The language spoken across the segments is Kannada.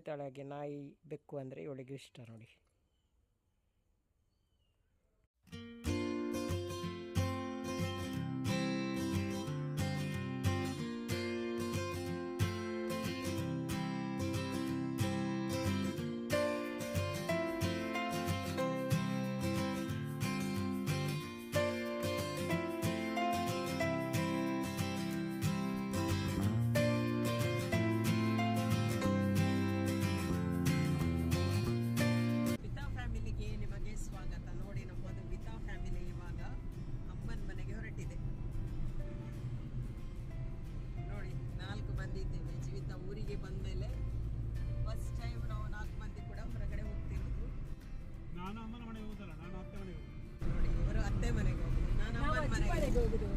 ಕರಿತಾಳೆ ಹಾಗೆ ನಾಯಿ ಬೆಕ್ಕು ಅಂದರೆ ಇವಳಿಗೆ ಇಷ್ಟ ನೋಡಿ.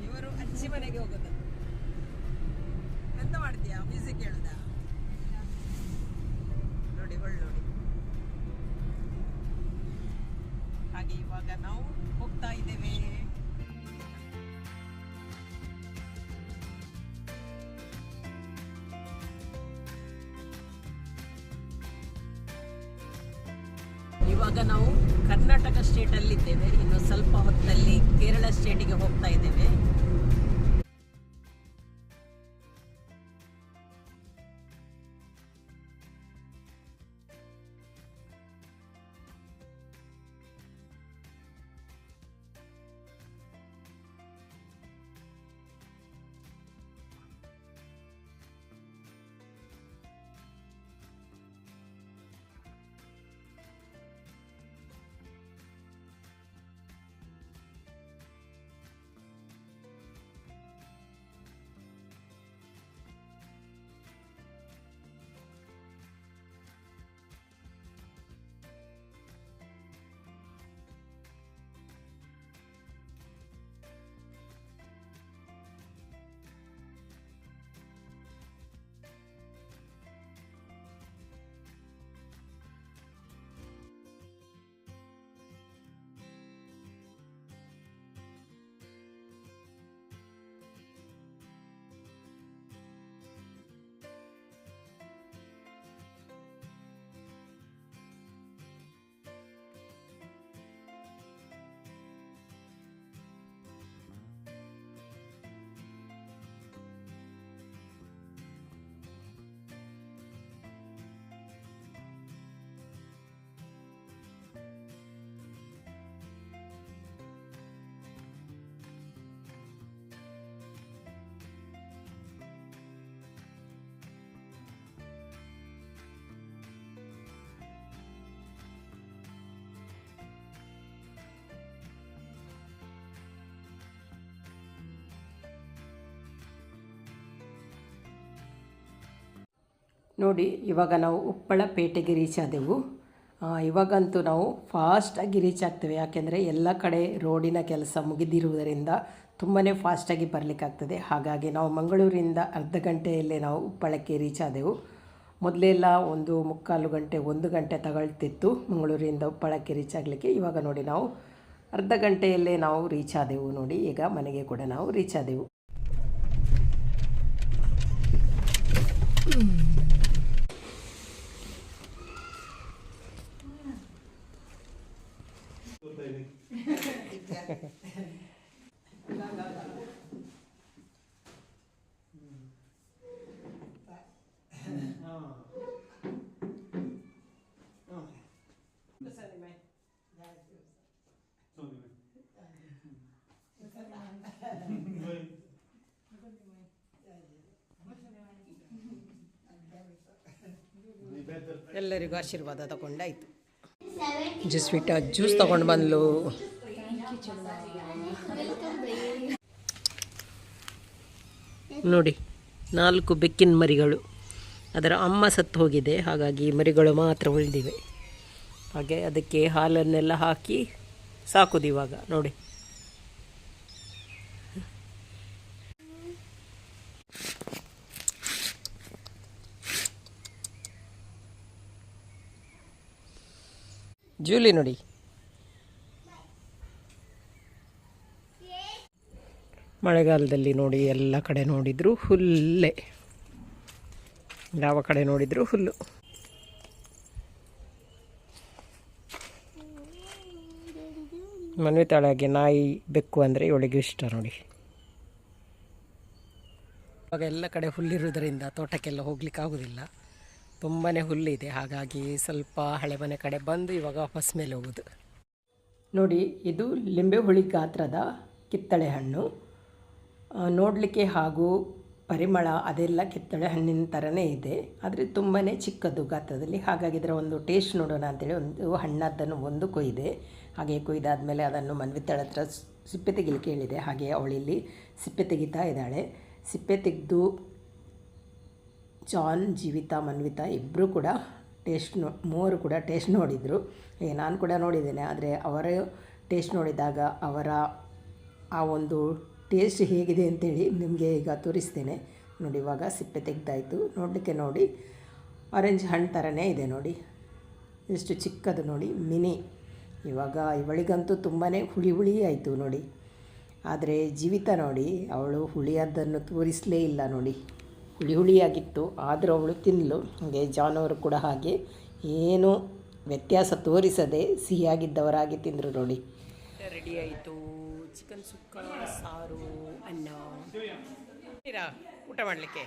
ಇವರು ಅಜ್ಜಿ ಮನೆಗೆ ಹೋಗೋದು. ಎಂತ ಮಾಡ್ತೀಯಾ? ಮ್ಯೂಸಿಕ್ ಕೇಳ್ದ ನೋಡಿ, ಒಳ್ಳೆ ಹಾಗೆ ಇವಾಗ ನಾವು ಹೋಗ್ತಾ ಇದ್ದೇವೆ. ಇವಾಗ ನಾವು ಕರ್ನಾಟಕ ಸ್ಟೇಟಲ್ಲಿದ್ದೇವೆ ಇನ್ನು ಸ್ವಲ್ಪ ಹೊತ್ತಲ್ಲಿ ಕೇರಳ ಸ್ಟೇಟಿಗೆ ಹೋಗ್ತಾ ಇದ್ದೇವೆ. ನೋಡಿ, ಇವಾಗ ನಾವು ಉಪ್ಪಳ ಪೇಟೆಗೆ ರೀಚ್ ಆದೆವು. ಇವಾಗಂತೂ ನಾವು ಫಾಸ್ಟಾಗಿ ರೀಚ್ ಆಗ್ತೇವೆ. ಯಾಕೆಂದರೆ ಎಲ್ಲ ಕಡೆ ರೋಡಿನ ಕೆಲಸ ಮುಗಿದಿರುವುದರಿಂದ ತುಂಬಾ ಫಾಸ್ಟಾಗಿ ಬರಲಿಕ್ಕಾಗ್ತದೆ. ಹಾಗಾಗಿ ನಾವು ಮಂಗಳೂರಿಂದ ಅರ್ಧ ಗಂಟೆಯಲ್ಲೇ ನಾವು ಉಪ್ಪಳಕ್ಕೆ ರೀಚ್ ಆದೆವು. ಮೊದಲೆಲ್ಲ ಒಂದು ಮುಕ್ಕಾಲು ಗಂಟೆ, ಒಂದು ಗಂಟೆ ತಗೊಳ್ತಿತ್ತು ಮಂಗಳೂರಿಂದ ಉಪ್ಪಳಕ್ಕೆ ರೀಚ್ ಆಗಲಿಕ್ಕೆ. ಇವಾಗ ನೋಡಿ, ನಾವು ಅರ್ಧ ಗಂಟೆಯಲ್ಲೇ ನಾವು ರೀಚ್ ಆದೆವು ನೋಡಿ. ಈಗ ಮನೆಗೆ ಕೂಡ ನಾವು ರೀಚ್ ಆದೆವು. ಎಲ್ಲರಿಗೂ ಆಶೀರ್ವಾದ ತಗೊಂಡಾಯ್ತು. ಜಸ್ವಿಟ ಜ್ಯೂಸ್ ತಗೊಂಡು ಬಂದ್ಲು. ನೋಡಿ, ನಾಲ್ಕು ಬೆಕ್ಕಿನ ಮರಿಗಳು. ಅದರ ಅಮ್ಮ ಸತ್ತು ಹೋಗಿದೆ, ಹಾಗಾಗಿ ಮರಿಗಳು ಮಾತ್ರ ಉಳಿದಿವೆ. ಹಾಗೆ ಅದಕ್ಕೆ ಹಾಲನ್ನೆಲ್ಲ ಹಾಕಿ ಸಾಕೋದು ಇವಾಗ, ನೋಡಿ. ಜೂಲಿ ನೋಡಿ. ಮಳೆಗಾಲದಲ್ಲಿ ನೋಡಿ ಎಲ್ಲ ಕಡೆ ನೋಡಿದ್ರು ಹುಲ್ಲೇ. ಯಾವ ಕಡೆ ನೋಡಿದ್ರು ಹುಲ್ಲು. ಮನವಿ ತಾಳಾಗಿ ನಾಯಿ ಬೆಕ್ಕು ಅಂದರೆ ಇವಳಿಗೆ ಇಷ್ಟ ನೋಡಿ. ಇವಾಗ ಎಲ್ಲ ಕಡೆ ಹುಲ್ಲಿರುವುದರಿಂದ ತೋಟಕ್ಕೆಲ್ಲ ಹೋಗ್ಲಿಕ್ಕೆ ಆಗೋದಿಲ್ಲ. ತುಂಬಾ ಹುಲ್ಲಿದೆ, ಹಾಗಾಗಿ ಸ್ವಲ್ಪ ಹಳೆ ಮನೆ ಕಡೆ ಬಂದು ಇವಾಗ ವಾಪಸ್ ಮೇಲೆ ಹೋಗೋದು. ನೋಡಿ, ಇದು ಲಿಂಬೆ ಹುಳಿ ಗಾತ್ರದ ಕಿತ್ತಳೆ ಹಣ್ಣು. ನೋಡಲಿಕ್ಕೆ ಹಾಗೂ ಪರಿಮಳ ಅದೆಲ್ಲ ಕಿತ್ತಳೆ ಹಣ್ಣಿನ ಥರನೇ ಇದೆ. ಆದರೆ ತುಂಬಾ ಚಿಕ್ಕದು ಗಾತ್ರದಲ್ಲಿ. ಹಾಗಾಗಿ ಇದರ ಒಂದು ಟೇಸ್ಟ್ ನೋಡೋಣ ಅಂತೇಳಿ ಒಂದು ಹಣ್ಣದನ್ನು ಒಂದು ಕೊಯ್ದೆ. ಹಾಗೆ ಕೊಯ್ದಾದಮೇಲೆ ಅದನ್ನು ಮನ್ವಿತ್ತಳ ಹತ್ರ ಸಿಪ್ಪೆ ತೆಗಿಲಿಕ್ಕೆ ಹೇಳಿದೆ. ಹಾಗೆ ಅವಳಿಲ್ಲಿ ಸಿಪ್ಪೆ ತೆಗಿತಾ ಇದ್ದಾಳೆ. ಸಿಪ್ಪೆ ತೆಗೆದು ಜಾನ್ ಜೀವಿತಾ, ಮನ್ವಿತಾ ಇಬ್ಬರು ಕೂಡ ಟೇಸ್ಟ್ ನೋ, ಮೂವರು ಕೂಡ ಟೇಸ್ಟ್ ನೋಡಿದರು. ನಾನು ಕೂಡ ನೋಡಿದ್ದೇನೆ, ಆದರೆ ಅವರ ಟೇಸ್ಟ್ ನೋಡಿದಾಗ ಅವರ ಆ ಒಂದು ಟೇಸ್ಟ್ ಹೇಗಿದೆ ಅಂತೇಳಿ ನಿಮಗೆ ಈಗ ತೋರಿಸ್ತೇನೆ. ನೋಡಿ, ಇವಾಗ ಸಿಪ್ಪೆ ತೆಗ್ದಾಯಿತು. ನೋಡಲಿಕ್ಕೆ ನೋಡಿ. ಆರೆಂಜ್ ಹಣ್ಣು ಥರನೇ ಇದೆ ನೋಡಿ. ಎಷ್ಟು ಚಿಕ್ಕದು ನೋಡಿ, ಮಿನಿ. ಇವಾಗ ಇವಳಿಗಂತೂ ತುಂಬಾ ಹುಳಿ ಹುಳಿ ಆಯಿತು ನೋಡಿ. ಆದರೆ ಜೀವಿತ ನೋಡಿ, ಅವಳು ಹುಳಿಯದನ್ನು ತೋರಿಸಲೇ ಇಲ್ಲ ನೋಡಿ. ಹುಳಿ ಹುಳಿಯಾಗಿತ್ತು ಆದರೂ ಅವಳು ತಿನ್ನಲು ಹಾಗೆ ಜಾನುವಾರು ಕೂಡ ಹಾಗೆ. ಏನು ವ್ಯತ್ಯಾಸ ತೋರಿಸದೆ ಸಿಹಿಯಾಗಿದ್ದವರಾಗಿ ತಿಂದರು ನೋಡಿ. ರೆಡಿ ಆಯಿತು. ಚಿಕನ್ ಸುಕ್ಕ, ಸಾರು, ಅನ್ನ. ಊಟ ಮಾಡಲಿಕ್ಕೆ?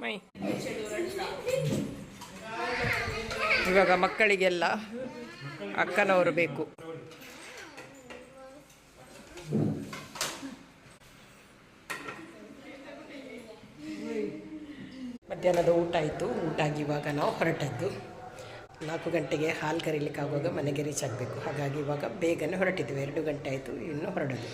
ಮೈ. ಇವಾಗ ಮಕ್ಕಳಿಗೆಲ್ಲ ಅಕ್ಕನವರು ಬೇಕು. ಮಧ್ಯಾಹ್ನದ ಊಟ ಆಯಿತು. ಊಟ ಆಗಿ ಇವಾಗ ನಾವು ಹೊರಟದ್ದು. ನಾಲ್ಕು ಗಂಟೆಗೆ ಹಾಲು ಕರೀಲಿಕ್ಕೆ ಆಗುವಾಗ ಮನೆಗೆ ರೀಚ್ ಆಗಬೇಕು. ಹಾಗಾಗಿ ಇವಾಗ ಬೇಗನೆ ಹೊರಟಿದ್ವಿ. ಎರಡು ಗಂಟೆ ಆಯಿತು. ಇನ್ನು ಹೊರಡೋದು.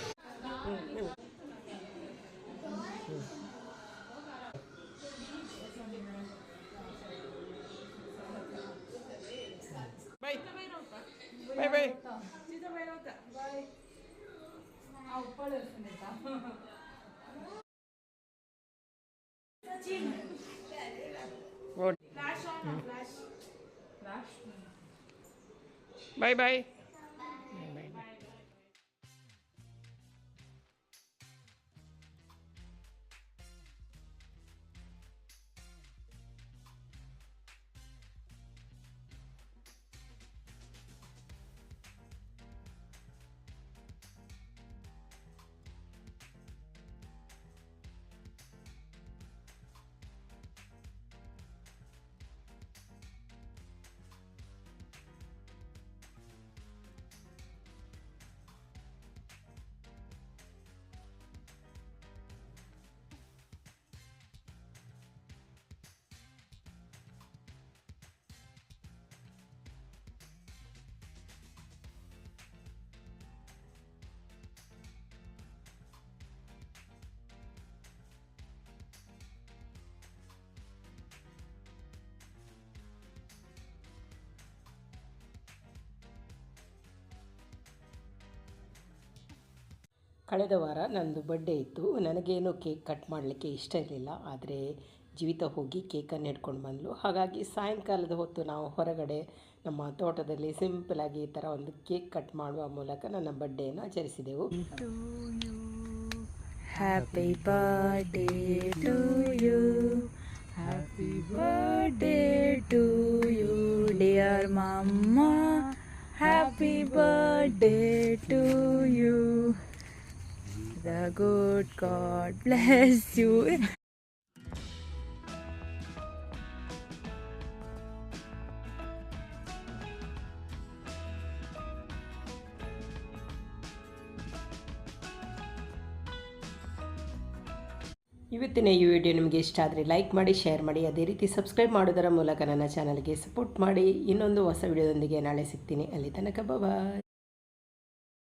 ಬಾಯ್ ಬಾಯ್ ಬಾಯ್ ಗುಡ್ ಬಾಯ್ ಬಾಯ್ ಕಳೆದ ವಾರ ನಂದು ಬರ್ಡೇ ಇತ್ತು. ನನಗೇನು ಕೇಕ್ ಕಟ್ ಮಾಡಲಿಕ್ಕೆ ಇಷ್ಟ ಇರಲಿಲ್ಲ. ಆದರೆ ಜೀವಿತ ಹೋಗಿ ಕೇಕನ್ನು ಹಿಡ್ಕೊಂಡು ಬಂದಳು ಹಾಗಾಗಿ ಸಾಯಂಕಾಲದ ಹೊತ್ತು ನಾವು ಹೊರಗಡೆ ನಮ್ಮ ತೋಟದಲ್ಲಿ ಸಿಂಪಲಾಗಿ ಈ ಥರ ಒಂದು ಕೇಕ್ ಕಟ್ ಮಾಡುವ ಮೂಲಕ ನನ್ನ ಬರ್ಡೇಯನ್ನು ಆಚರಿಸಿದೆವು. Happy birthday to you happy birthday to you dear mamma happy birthday to to The good God bless you. ಇವತ್ತಿನ ಈ ವಿಡಿಯೋ ನಿಮಗೆ ಇಷ್ಟ ಆದರೆ ಲೈಕ್ ಮಾಡಿ ಶೇರ್ ಮಾಡಿ. ಅದೇ ರೀತಿ ಸಬ್ಸ್ಕ್ರೈಬ್ ಮಾಡೋದರ ಮೂಲಕ ನನ್ನ ಚಾನಲ್ಗೆ ಸಪೋರ್ಟ್ ಮಾಡಿ. ಇನ್ನೊಂದು ಹೊಸ ವಿಡಿಯೋದೊಂದಿಗೆ ನಾಳೆ ಸಿಗ್ತೀನಿ. ಅಲ್ಲಿ ತನಕ ಬಾಯ್